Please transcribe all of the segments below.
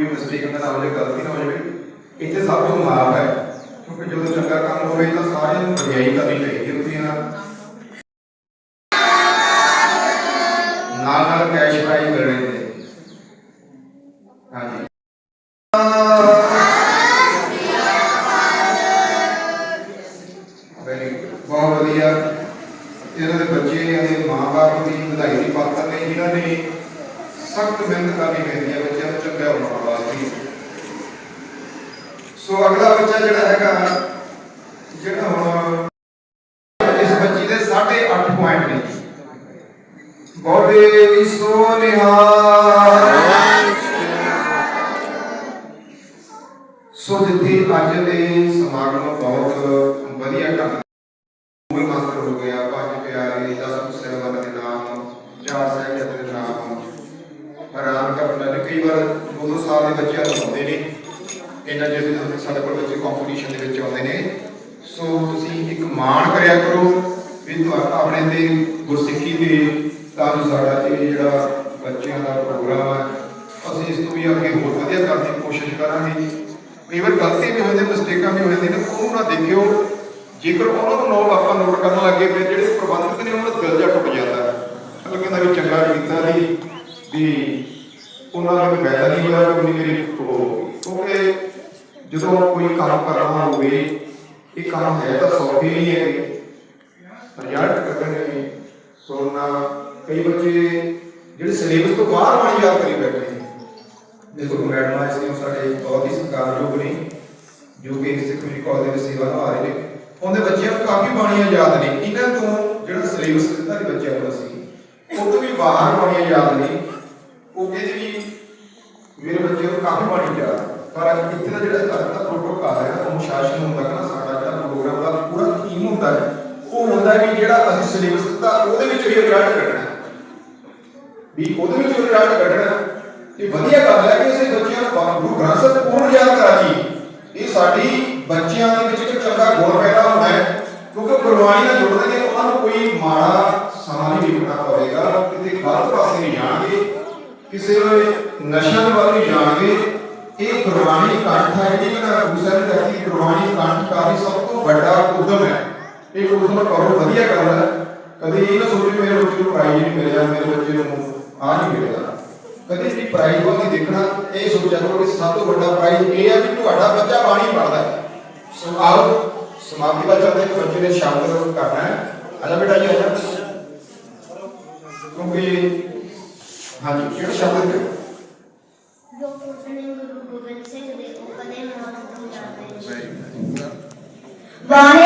ਕੋਈ ਮਿਸਟੇਕ ਨਾ ਹੋ ਜਾਵੇ ਗਲਤੀ ਨਾ ਹੋ ਜਾਵੇ। ਇੱਥੇ ਸਭ ਤੋਂ ਮਾਫ ਹੈ, ਕਿਉਂਕਿ ਜਦੋਂ ਚੰਗਾ ਕੰਮ ਹੋਵੇ ਤਾਂ ਸਾਰਿਆਂ ਨੂੰ ਵਡਿਆਈ ਕਰਨੀ ਚਾਹੀਦੀ ਹੁੰਦੀ ਹੈ ਨਾਲ ਨਾਲ ਕੈਸ਼ ਪ੍ਰਾਈਜ਼ ਮਿਲ ਨੇ। ਹਾਂਜੀ। ਬਹੁਤ ਵਧੀਆ। ਇਹਨਾਂ ਦੇ ਬੱਚੇ, ਇਹਨਾਂ ਦੇ ਮਾਪੇ ਦੀ ਵਧਾਈ ਦੀ ਪਾਤਰ ਨੇ, ਜਿਨ੍ਹਾਂ ਨੇ ਸਖਤ ਮਿਹਨਤ ਕਰਨੀ ਪੈਂਦੀ ਹੈ, ਬੱਚਿਆਂ ਨੂੰ ਚੰਗਾ ਬਣਾਉਣ ਵਾਸਤੇ ਸੋ ਅਗਲਾ ਬੱਚਾ ਜਿਹੜਾ ਹੈਗਾ, ਜਿਹੜਾ ਦੇ ਬੱਚਿਆਂ ਨੂੰ ਆਉਂਦੇ ਨੇ। ਇਹਨਾਂ ਜਿਹੜੇ ਸਾਡੇ ਕੋਲ ਬੱਚੇ ਕੰਪੀਟੀਸ਼ਨ ਦੇ ਵਿੱਚ ਆਉਂਦੇ ਨੇ। ਸੋ ਤੁਸੀਂ ਇੱਕ ਮਾਣ ਕਰਿਆ ਕਰੋ ਵੀ ਤੁਹਾਡਾ ਆਪਣੇ ਤੇ ਗੁਰਸਿੱਖੀ ਦੇ ਤਾਂ ਜੋ ਸਾਡਾ ਇਹ ਜਿਹੜਾ ਬੱਚਿਆਂ ਦਾ ਪ੍ਰੋਗਰਾਮ ਹੈ ਅਸੀਂ ਇਸ ਤੋਂ ਵੀ ਅੱਗੇ ਹੋਰ ਵਧੀਆ ਕਰਨ ਦੀ ਕੋਸ਼ਿਸ਼ ਕਰਾਂਗੇ। ਕਈ ਵਾਰ ਗਲਤੀ ਵੀ ਹੋ ਜਾਂਦੀ ਮਿਸਟੇਕਾਂ ਵੀ ਹੋ ਜਾਂਦੀਆਂ ਨੇ, ਉਹਨੂੰ ਨਾ ਦੇਖਿਓ। ਜੇਕਰ ਉਹਨਾਂ ਨੂੰ ਨੋਟ ਆਪਾਂ ਨੋਟ ਕਰਨ ਲੱਗੇ ਫਿਰ ਜਿਹੜੇ ਪ੍ਰਬੰਧਕ ਨੇ, ਉਹਨਾਂ ਦਾ ਦਿਲ ਜਾ ਟੁੱਟ ਜਾਂਦਾ। ਹੈ ਕਹਿੰਦਾ ਵੀ ਚੰਗਾ ਕੀਤਾ ਨਹੀਂ ਵੀ ਉਹਨਾਂ ਦਾ ਕੋਈ ਫਾਇਦਾ ਨਹੀਂ ਹੋਇਆ ਕੋਈ ਮੇਰੀ ਕਿਉਂਕਿ ਜਦੋਂ ਕੋਈ ਕੰਮ ਕਰਨਾ ਹੋਵੇ, ਇਹ ਕੰਮ ਹੈ ਤਾਂ ਸੌਖੀ ਨਹੀਂ ਹੈ ਰਿਜ਼ਲਟ ਕੱਢਣੇ ਸੋਨਾ ਕਈ ਬੱਚੇ ਜਿਹੜੇ ਸਿਲੇਬਸ ਤੋਂ ਬਾਹਰ ਬਾਣੀ ਯਾਦ ਕਰੀ ਬੈਠੇ ਨੇ। ਦੇਖੋ ਮੈਡਮ ਆਏ ਸੀ ਸਾਡੇ ਬਹੁਤ ਹੀ ਸਤਿਕਾਰਯੋਗ ਨੇ, ਜੋ ਕਿ ਸਿੱਖ ਮੇਰੀ ਕਾਲਜ ਦੇ ਵਿੱਚ ਸੇਵਾ ਨਿਭਾ ਰਹੇ ਨੇ। ਉਹਦੇ ਬੱਚਿਆਂ ਨੂੰ ਕਾਫੀ ਬਾਣੀਆਂ ਯਾਦ ਨੇ। ਇਹਨਾਂ ਤੋਂ ਜਿਹੜਾ ਸਿਲੇਬਸ ਦਿੱਤਾ ਦੇ ਬੱਚਿਆਂ ਨੂੰ ਅਸੀਂ, ਉਹ ਤੋਂ ਵੀ ਬਾਹਰ ਬਾਣੀਆਂ ਯਾਦ ਨੇ। ਉਹ ਕਹਿੰਦੇ ਵੀ ਮੇਰੇ ਬੱਚਿਆਂ ਨੂੰ ਕਾਫੀ ਬਾਣੀ ਯਾਦ ਹੈ। ਪਰ ਇੱਥੇ ਦਾ ਜਿਹੜਾ ਸਾਡਾ ਦਾ ਪ੍ਰੋਟੋਕਾਲ ਹੈ ਅਨੁਸ਼ਾਸਨ ਹੁੰਦਾ ਹੈ ਨਾ ਸਾਡਾ ਜਿਹੜਾ ਪ੍ਰੋਗਰਾਮ ਦਾ ਪੂਰਾ ਥੀਮ ਹੁੰਦਾ ਹੈ, ਉਹ ਹੁੰਦਾ ਹੈ ਵੀ ਜਿਹੜਾ ਅਸੀਂ ਸਿਲੇਬਸ ਦਿੱਤਾ, ਉਹਦੇ ਵਿੱਚ ਵੀ ਰਿਜ਼ਲਟ ਕੱਢਣਾ ਹੈ। ਵੀ ਉਹਦੇ ਵਿੱਚ ਰਿਜ਼ਲਟ ਕੱਢਣਾ ਤੇ ਵਧੀਆ ਗੱਲ ਹੈ ਕਿ ਅਸੀਂ ਬੱਚਿਆਂ ਨੂੰ ਬਾ- ਗੁਰੂ ਗ੍ਰੰਥ ਸਾਹਿਬ ਪੂਰਨ ਯਾਦ ਕਰਾ ਜੀ ਇਹ ਸਾਡੀ ਬੱਚਿਆਂ ਦੇ ਵਿੱਚ ਇੱਕ ਚੰਗਾ ਗੁਣ ਪੈਦਾ ਹੋਣਾ ਹੈ, ਕਿਉਂਕਿ ਗੁਰਬਾਣੀ ਨਾਲ ਜੁੜਦੇ ਨੇ ਉਹਨਾਂ ਨੂੰ ਕੋਈ ਮਾੜਾ ਸਮਾਂ ਨਹੀਂ ਨਿਕਲਣਾ ਪਵੇਗਾ, ਕਿਤੇ ਗਲਤ ਪਾਸੇ ਨਹੀਂ ਜਾਣਗੇ ਕਿਸੇ ਨਸ਼ਿਆਂ ਦੇ ਵੱਲ ਜਾਣਗੇ, ਇਹ ਗੁਰਬਾਣੀ ਕੰਠ ਹੈ ਜਿਹੜੀ ਕਿ ਗੁਰੂ ਸਾਹਿਬ ਗੁਰਬਾਣੀ ਕੰਠ ਕਾਰੀ ਸਭ ਤੋਂ ਵੱਡਾ ਉਦਮ ਹੈ। ਇਹ ਉਦਮ ਕਰੋ ਵਧੀਆ ਗੱਲ ਹੈ। ਕਦੇ ਇਹ ਨਾ ਸੋਚੋ ਮੇਰੇ ਬੱਚੇ ਨੂੰ ਪ੍ਰਾਈਜ਼ ਨਹੀਂ ਮਿਲਿਆ, ਮੇਰੇ ਬੱਚੇ ਨੂੰ ਆ ਨਹੀਂ ਮਿਲਿਆ। ਕਦੇ ਵੀ ਪ੍ਰਾਈਜ਼ ਵੱਲ ਦੇਖਣਾ, ਇਹ ਸੋਚਿਆ ਕਰੋ ਕਿ ਸਭ ਤੋਂ ਵੱਡਾ ਪ੍ਰਾਈਜ਼ ਇਹ ਹੈ ਕਿ ਤੁਹਾਡਾ ਬੱਚਾ ਬਾਣੀ ਪੜਦਾ ਹੈ। ਸੋ ਆਓ ਸਮਾਪਤੀ ਦਾ ਚੱਲਦੇ ਇੱਕ ਬੱਚੇ ਨੇ ਸ਼ਬਦ ਕਰਨਾ ਹੈ। ਆਜਾ ਬੇਟਾ ਜੀ ਆਜਾ ਕਿਉਂਕਿ ਹਾਂਜੀ ਕਿਹੜਾ ਸ਼ਬਦ ਹੈ? ਜੋ ਪੁੱਛਣੇ ਗੁਰੂ ਗੋਬਿੰਦ ਸਿੰਘ ਦੇ ਕਦੇ ਮੌਤ ਤੋਂ ਜਾਂਦੇ ਵਾਹਿਗੁਰੂ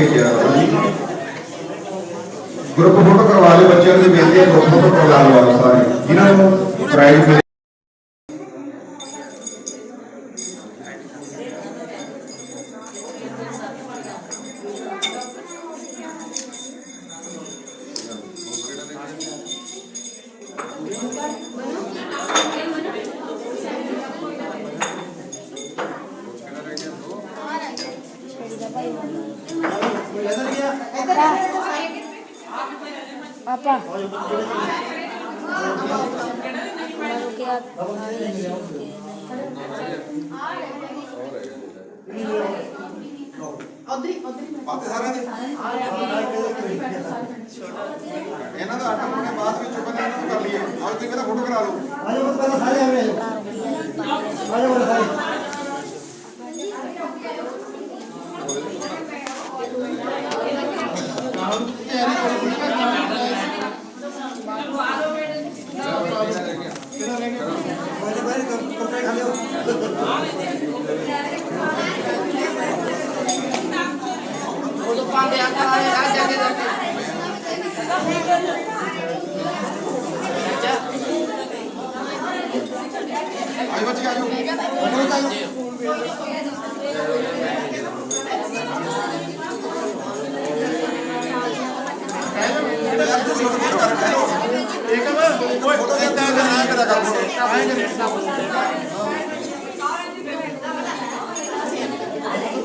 ਕੇ ਗਿਆ। ਗਰੁੱਪ ਫੋਟੋ ਕਰਵਾ ਲਿਓ ਬੱਚਿਆਂ ਦੇ ਮਿਲ ਕੇ ਗਰੁੱਪ ਫੋਟੋ ਕਰਵਾ ਲਓ ਸਾਰੇ। ਜਿਨ੍ਹਾਂ ਨੂੰ ਪ੍ਰਾਈਜ਼ Bueno, ਪਾਪਾ। ਕੇ ਆ ਬਾਤ ਸਾਰਿਆਂ ਦੀ ਇਹਨਾਂ ਦਾ ਆਟਾ ਮੁੰਡੇ ਬਾਅਦ ਵਿੱਚ ਚੁੱਕਦੇ ਇਹਨਾਂ ਨੂੰ ਕਰ ਲਈਏ। ਆਓ ਤੁਸੀਂ ਪਹਿਲਾਂ ਫੋਟੋ ਕਰਾ ਲਓ ਆਇਓ ਬੱਚੇ ਆਇਓ ਵਾਹਿਗੁਰੂ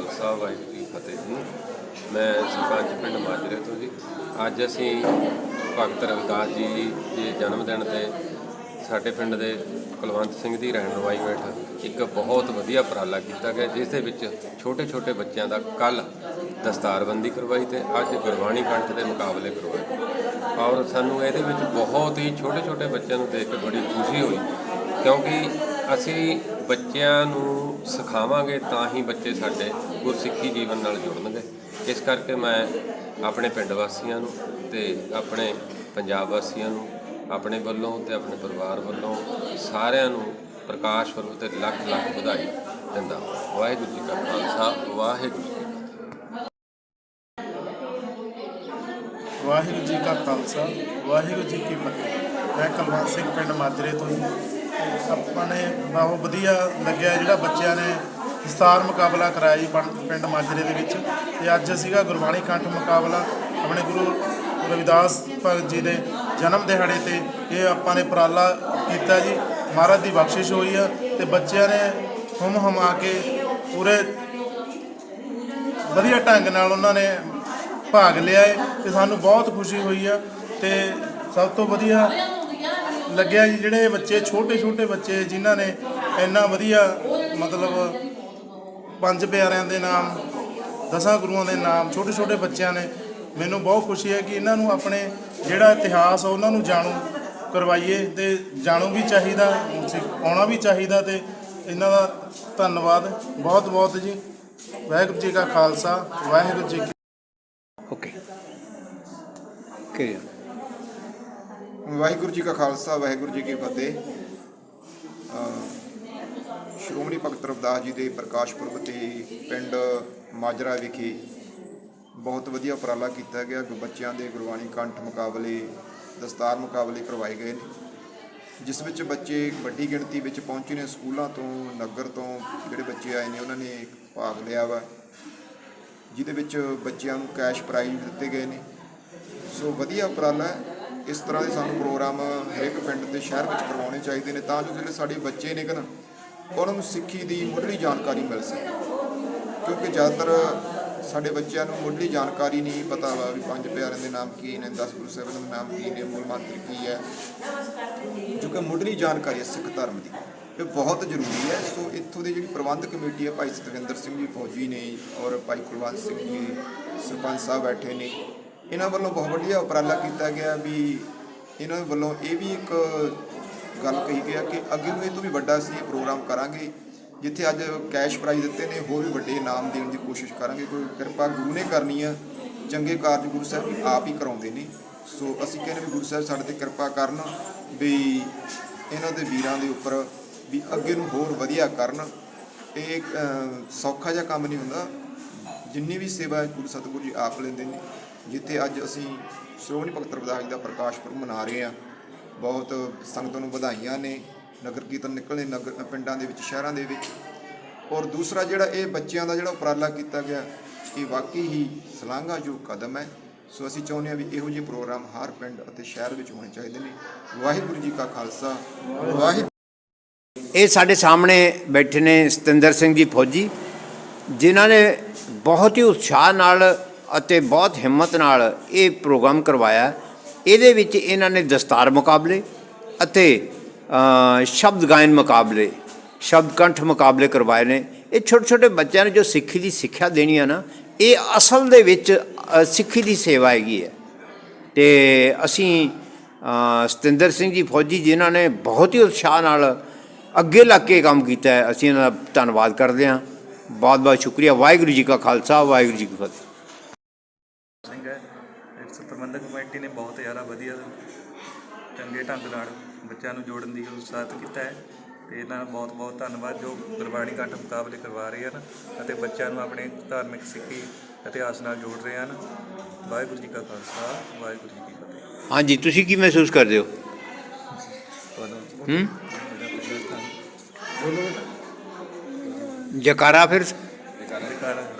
ਖਾਲਸਾ ਵਾਹਿਗੁਰੂ ਜੀ ਫਤਿਹ ਜੀ। ਮੈਂ ਸਰਪੰਚ ਪਿੰਡ ਮਾਜਰੇ ਤੋਂ ਜੀ। ਅੱਜ ਅਸੀਂ ਭਗਤ ਰਵਿਦਾਸ ਜੀ ਦੇ ਜਨਮ ਦਿਨ ਤੇ ਸਾਡੇ ਪਿੰਡ ਦੇ ਕੁਲਵੰਤ ਸਿੰਘ ਦੀ ਰਹਿਨੁਮਾਈ ਹੇਠ ਇੱਕ ਬਹੁਤ ਵਧੀਆ ਉਪਰਾਲਾ ਕੀਤਾ ਗਿਆ, ਜਿਸ ਦੇ ਵਿੱਚ ਛੋਟੇ ਛੋਟੇ ਬੱਚਿਆਂ ਦਾ ਕੱਲ ਦਸਤਾਰਬੰਦੀ ਕਰਵਾਈ ਤੇ ਅੱਜ ਗੁਰਬਾਣੀ ਕੰਠ ਦੇ ਮੁਕਾਬਲੇ ਕਰਵਾਏ। ਔਰ ਸਾਨੂੰ ਇਹਦੇ ਵਿੱਚ ਬਹੁਤ ਹੀ ਛੋਟੇ ਛੋਟੇ ਬੱਚਿਆਂ ਨੂੰ ਦੇਖ ਕੇ ਬੜੀ ਖੁਸ਼ੀ ਹੋਈ, ਕਿਉਂਕਿ ਅਸੀਂ ਬੱਚਿਆਂ ਨੂੰ ਸਿਖਾਵਾਂਗੇ ਤਾਂ ਹੀ ਬੱਚੇ ਸਾਡੇ ਗੁਰਸਿੱਖੀ ਜੀਵਨ ਨਾਲ ਜੁੜਨਗੇ। ਇਸ ਕਰਕੇ ਮੈਂ ਆਪਣੇ ਪਿੰਡ ਵਾਸੀਆਂ ਨੂੰ ਤੇ ਆਪਣੇ ਪੰਜਾਬ ਵਾਸੀਆਂ ਨੂੰ, ਆਪਣੇ ਵੱਲੋਂ ਤੇ ਆਪਣੇ ਪਰਿਵਾਰ ਵੱਲੋਂ ਸਾਰਿਆਂ ਨੂੰ ਪ੍ਰਕਾਸ਼ ਪੁਰਬ ਤੇ ਲੱਖ ਲੱਖ ਵਧਾਈ ਦਿੰਦਾ ਵਾਹਿਗੁਰੂ ਜੀ ਕਾ ਖਾਲਸਾ, ਵਾਹਿਗੁਰੂ ਜੀ ਵਾਹਿਗੁਰੂ ਜੀ ਕਾ ਖਾਲਸਾ, ਵਾਹਿਗੁਰੂ ਜੀ ਕੀ ਫਤਿਹ। ਮੈਂ ਕਲਵੰਤ ਸਿੰਘ ਪਿੰਡ ਮਾਜਰੇ ਤੋਂ ਜੀ ਆਪਾਂ ਨੇ ਬਹੁਤ ਵਧੀਆ ਲੱਗਿਆ ਜਿਹੜਾ ਬੱਚਿਆਂ ਨੇ ਦਸਤਾਰ ਮੁਕਾਬਲਾ ਕਰਾਇਆ ਜੀ ਪੰ- ਪਿੰਡ ਮਾਜਰੇ ਦੇ ਵਿੱਚ। ਤੇ ਅੱਜ ਸੀਗਾ ਗੁਰਬਾਣੀ ਕੰਠ ਮੁਕਾਬਲਾ ਆਪਣੇ ਗੁਰੂ ਰਵਿਦਾਸ ਭਗਤ ਜੀ ਦੇ ਜਨਮ ਦਿਹਾੜੇ ਤੇ ਇਹ ਆਪਾਂ ਨੇ ਉਪਰਾਲਾ ਕੀਤਾ ਜੀ। ਮਹਾਰਾਜ ਦੀ ਬਖਸ਼ਿਸ਼ ਹੋਈ ਆ ਤੇ ਬੱਚਿਆਂ ਨੇ ਹੁਮ ਹਮਾ ਕੇ ਪੂਰੇ ਵਧੀਆ ਢੰਗ ਨਾਲ ਉਹਨਾਂ ਨੇ ਭਾਗ ਲਿਆ ਹੈ ਤੇ ਸਾਨੂੰ ਬਹੁਤ ਖੁਸ਼ੀ ਹੋਈ ਆ ਤੇ ਸਭ ਤੋਂ ਵਧੀਆ ਲੱਗਿਆ ਜੀ, ਜਿਹੜੇ ਬੱਚੇ ਛੋਟੇ ਛੋਟੇ ਬੱਚੇ ਜਿਨ੍ਹਾਂ ਨੇ ਇੰਨਾ ਵਧੀਆ ਮਤਲਬ ਪੰਜ ਪਿਆਰਿਆਂ ਦੇ ਨਾਮ, ਦਸਾਂ ਗੁਰੂਆਂ ਦੇ ਨਾਮ ਛੋਟੇ ਛੋਟੇ ਬੱਚਿਆਂ ਨੇ ਮੈਨੂੰ ਬਹੁਤ ਖੁਸ਼ੀ ਹੈ ਕਿ ਇਹਨਾਂ ਨੂੰ ਆਪਣੇ ਜਿਹੜਾ ਇਤਿਹਾਸ ਉਹਨਾਂ ਨੂੰ ਜਾਣੂ ਕਰਵਾਈਏ ਤੇ ਜਾਣੂ ਵੀ ਚਾਹੀਦਾ, ਸਿੱਖ- ਆਉਣਾ ਵੀ ਚਾਹੀਦਾ ਤੇ ਇਹਨਾਂ ਦਾ ਧੰਨਵਾਦ। ਬਹੁਤ ਬਹੁਤ ਜੀ। ਵਾਹਿਗੁਰੂ ਜੀ ਕਾ ਖਾਲਸਾ, ਵਾਹਿਗੁਰੂ ਜੀ ਕੀ ਓਕੇ। ਕਰੀਏ। ਵਾਹਿਗੁਰੂ ਜੀ ਕਾ ਖਾਲਸਾ, ਵਾਹਿਗੁਰੂ ਜੀ ਕੀ ਫਤਿਹ। ਸ਼੍ਰੋਮਣੀ ਭਗਤ ਰਵਿਦਾਸ ਜੀ ਦੇ ਪ੍ਰਕਾਸ਼ ਪੁਰਬ ਤੇ ਪਿੰਡ ਮਾਜਰਾ ਵਿਖੇ ਬਹੁਤ ਵਧੀਆ ਉਪਰਾਲਾ ਕੀਤਾ ਗਿਆ। ਬੱਚਿਆਂ ਦੇ ਗੁਰਬਾਣੀ ਕੰਠ ਮੁਕਾਬਲੇ, ਦਸਤਾਰ ਮੁਕਾਬਲੇ ਕਰਵਾਏ ਗਏ ਨੇ, ਜਿਸ ਵਿੱਚ ਬੱਚੇ ਵੱਡੀ ਗਿਣਤੀ ਵਿੱਚ ਪਹੁੰਚੇ ਨੇ। ਸਕੂਲਾਂ ਤੋਂ, ਨਗਰ ਤੋਂ ਜਿਹੜੇ ਬੱਚੇ ਆਏ ਨੇ, ਉਹਨਾਂ ਨੇ ਭਾਗ ਲਿਆ ਵਾ, ਜਿਹਦੇ ਵਿੱਚ ਬੱਚਿਆਂ ਨੂੰ ਕੈਸ਼ ਪ੍ਰਾਈਜ਼ ਦਿੱਤੇ ਗਏ ਨੇ। ਸੋ ਵਧੀਆ ਉਪਰਾਲਾ ਇਸ ਤਰ੍ਹਾਂ ਦੇ ਸਾਨੂੰ ਪ੍ਰੋਗਰਾਮ ਹਰੇਕ ਪਿੰਡ ਤੇ ਸ਼ਹਿਰ ਵਿੱਚ ਕਰਵਾਉਣੇ ਚਾਹੀਦੇ ਨੇ ਤਾਂ ਜੋ ਜਿਹੜੇ ਸਾਡੇ ਬੱਚੇ ਨੇ ਕਿ ਨਾ, ਉਹਨਾਂ ਨੂੰ ਸਿੱਖੀ ਦੀ ਮੁੱਢਲੀ ਜਾਣਕਾਰੀ ਮਿਲ ਸਕੇ। ਕਿਉਂਕਿ ਜ਼ਿਆਦਾਤਰ ਸਾਡੇ ਬੱਚਿਆਂ ਨੂੰ ਮੁੱਢਲੀ ਜਾਣਕਾਰੀ ਨਹੀਂ ਪਤਾ ਵਾ ਵੀ ਪੰਜ ਪਿਆਰਿਆਂ ਦੇ ਨਾਮ ਕੀ ਨੇ 10 ਗੁਰੂ ਸਾਹਿਬਾਨ ਦੇ ਨਾਮ ਕੀ ਨੇ, ਮੂਲ ਮੰਤਰ ਕੀ ਹੈ। ਜੋ ਕਿ ਮੁੱਢਲੀ ਜਾਣਕਾਰੀ ਹੈ ਸਿੱਖ ਧਰਮ ਦੀ, ਇਹ ਬਹੁਤ ਜ਼ਰੂਰੀ ਹੈ। ਸੋ ਇੱਥੋਂ ਦੀ ਜਿਹੜੀ ਪ੍ਰਬੰਧਕ ਕਮੇਟੀ ਹੈ ਭਾਈ ਸਤਵਿੰਦਰ ਸਿੰਘ ਜੀ ਫੌਜੀ ਨੇ ਔਰ ਭਾਈ ਕੁਲਵੰਤ ਸਿੰਘ ਜੀ ਸਰਪੰਚ ਸਾਹਿਬ ਬੈਠੇ ਨੇ। ਇਹਨਾਂ ਵੱਲੋਂ ਬਹੁਤ ਵਧੀਆ ਉਪਰਾਲਾ ਕੀਤਾ ਗਿਆ ਵੀ ਇਹਨਾਂ ਵੱਲੋਂ ਇਹ ਵੀ ਇੱਕ ਗੱਲ ਕਹੀ ਗਿਆ ਕਿ ਅੱਗੇ ਨੂੰ ਇਹ ਤੋਂ ਵੀ ਵੱਡਾ ਅਸੀਂ ਇਹ ਪ੍ਰੋਗਰਾਮ ਕਰਾਂਗੇ, ਜਿੱਥੇ ਅੱਜ ਕੈਸ਼ ਪ੍ਰਾਈਜ਼ ਦਿੱਤੇ ਨੇ, ਹੋਰ ਵੀ ਵੱਡੇ ਇਨਾਮ ਦੇਣ ਦੀ ਕੋਸ਼ਿਸ਼ ਕਰਾਂਗੇ। ਕੋਈ ਕਿਰਪਾ ਗੁਰੂ ਨੇ ਕਰਨੀ ਆ, ਚੰਗੇ ਕਾਰਜ ਗੁਰੂ ਸਾਹਿਬ ਆਪ ਹੀ ਕਰਾਉਂਦੇ ਨੇ। ਸੋ ਅਸੀਂ ਕਹਿੰਦੇ ਵੀ ਗੁਰੂ ਸਾਹਿਬ ਸਾਡੇ ਤੇ ਕਿਰਪਾ ਕਰਨ ਵੀ ਇਹਨਾਂ ਦੇ ਵੀਰਾਂ ਦੇ ਉੱਪਰ ਵੀ ਅੱਗੇ ਨੂੰ ਹੋਰ ਵਧੀਆ ਕਰਨ। ਇਹ ਸੌਖਾ ਜਿਹਾ ਕੰਮ ਨਹੀਂ ਹੁੰਦਾ। ਜਿੰਨੀ ਵੀ ਸੇਵਾ ਗੁਰੂ ਸਤਿਗੁਰੂ ਜੀ ਆਪ ਲੈਂਦੇ ਨੇ ਜਿੱਥੇ ਅੱਜ ਅਸੀਂ ਸ਼੍ਰੋਮਣੀ ਭਗਤ ਰਵਿਦਾਸ ਜੀ ਦਾ ਪ੍ਰਕਾਸ਼ ਪੁਰਬ ਮਨਾ ਰਹੇ ਹਾਂ। ਬਹੁਤ ਸੰਗਤ ਨੂੰ ਵਧਾਈਆਂ ਨੇ। ਨਗਰ ਕੀਰਤਨ ਨਿਕਲਣੇ ਨਗਰ ਪਿੰਡਾਂ ਦੇ ਵਿੱਚ, ਸ਼ਹਿਰਾਂ ਦੇ ਵਿੱਚ। ਔਰ ਦੂਸਰਾ ਜਿਹੜਾ ਇਹ ਬੱਚਿਆਂ ਦਾ ਜਿਹੜਾ ਉਪਰਾਲਾ ਕੀਤਾ ਗਿਆ, ਇਹ ਵਾਕਈ ਹੀ ਸ਼ਲਾਘਾਯੋਗ ਕਦਮ ਹੈ। ਸੋ ਅਸੀਂ ਚਾਹੁੰਦੇ ਹਾਂ ਵੀ ਇਹੋ ਜਿਹੇ ਪ੍ਰੋਗਰਾਮ ਹਰ ਪਿੰਡ ਅਤੇ ਸ਼ਹਿਰ ਵਿੱਚ ਹੋਣੇ ਚਾਹੀਦੇ ਨੇ। ਵਾਹਿਗੁਰੂ ਜੀ ਕਾ ਖਾਲਸਾ। ਵਾਹਿਗੁਰੂ ਇਹ ਸਾਡੇ ਸਾਹਮਣੇ ਬੈਠੇ ਨੇ ਸਤਿੰਦਰ ਸਿੰਘ ਜੀ ਫੌਜੀ, ਜਿਨ੍ਹਾਂ ਨੇ ਬਹੁਤ ਹੀ ਉਤਸ਼ਾਹ ਨਾਲ ਅਤੇ ਬਹੁਤ ਹਿੰਮਤ ਨਾਲ ਇਹ ਪ੍ਰੋਗਰਾਮ ਕਰਵਾਇਆ। ਇਹਦੇ ਵਿੱਚ ਇਹਨਾਂ ਨੇ ਦਸਤਾਰ ਮੁਕਾਬਲੇ ਅਤੇ ਸ਼ਬਦ ਗਾਇਨ ਮੁਕਾਬਲੇ, ਸ਼ਬਦ ਕੰਠ ਮੁਕਾਬਲੇ ਕਰਵਾਏ ਨੇ। ਇਹ ਛੋਟੇ ਛੋਟੇ ਬੱਚਿਆਂ ਨੂੰ ਜੋ ਸਿੱਖੀ ਦੀ ਸਿੱਖਿਆ ਦੇਣੀ ਆ ਨਾ, ਇਹ ਅਸਲ ਦੇ ਵਿੱਚ ਸਿੱਖੀ ਦੀ ਸੇਵਾ ਹੈਗੀ ਹੈ। ਤੇ ਅਸੀਂ ਸਤਿੰਦਰ ਸਿੰਘ ਜੀ ਫੌਜੀ ਜਿਨ੍ਹਾਂ ਨੇ ਬਹੁਤ ਹੀ ਉਤਸ਼ਾਹ ਨਾਲ ਅੱਗੇ ਲੱਗ ਕੇ ਕੰਮ ਕੀਤਾ ਹੈ। ਅਸੀਂ ਇਹਨਾਂ ਦਾ ਧੰਨਵਾਦ ਕਰਦੇ ਹਾਂ। ਬਹੁਤ ਬਹੁਤ ਸ਼ੁਕਰੀਆ। ਵਾਹਿਗੁਰੂ ਜੀ ਕਾ ਖਾਲਸਾ, ਵਾਹਿਗੁਰੂ ਜੀ ਕੀ ਫਤਿਹ। ਪ੍ਰਬੰਧਕ ਕਮੇਟੀ ਨੇ ਬਹੁਤ ਜ਼ਿਆਦਾ ਵਧੀਆ ਚੰਗੇ ਢੰਗ ਨਾਲ ਬੱਚਿਆਂ ਨੂੰ ਜੋੜਨ ਦੀ ਉਤਸ਼ਾਹਿਤ ਕੀਤਾ ਹੈ ਤੇ ਇਹਨਾਂ ਦਾ ਬਹੁਤ ਬਹੁਤ ਧੰਨਵਾਦ ਜੋ ਗੁਰਬਾਣੀ ਕੰਠ ਮੁਕਾਬਲੇ ਕਰਵਾ ਰਹੇ ਹਨ ਅਤੇ ਬੱਚਿਆਂ ਨੂੰ ਆਪਣੇ ਧਾਰਮਿਕ ਸਿੱਖੀ ਇਤਿਹਾਸ ਨਾਲ ਜੋੜ ਰਹੇ ਹਨ। ਵਾਹਿਗੁਰੂ ਜੀ ਕਾ ਖਾਲਸਾ ਵਾਹਿਗੁਰੂ ਜੀ ਕੀ ਫਤਿਹ। ਹਾਂਜੀ ਤੁਸੀਂ ਕੀ ਮਹਿਸੂਸ ਕਰਦੇ ਹੋ? ਜਕਾਰਾ ਫਿਰ? ਜੈਕਾਰ।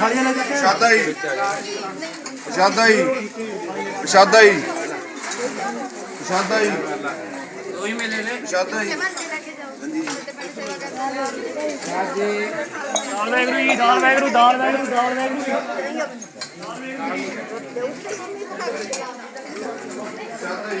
ਪ੍ਰਸ਼ਾਦਾ ਹੀ। ਪ੍ਰਸ਼ਾਦਾ ਹੀ। ਪ੍ਰਸ਼ਾਦਾ ਹੀ। ਪ੍ਰਸ਼ਾਦਾ ਹੀ। ਦੋਈ ਮੇਲੇ ਨੇ। ਪ੍ਰਸ਼ਾਦਾ ਹੀ। ਪ੍ਰਸ਼ਾਦਾ ਹੀ।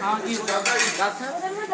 ਹਾਂ ਜੀ ਦੱਸ।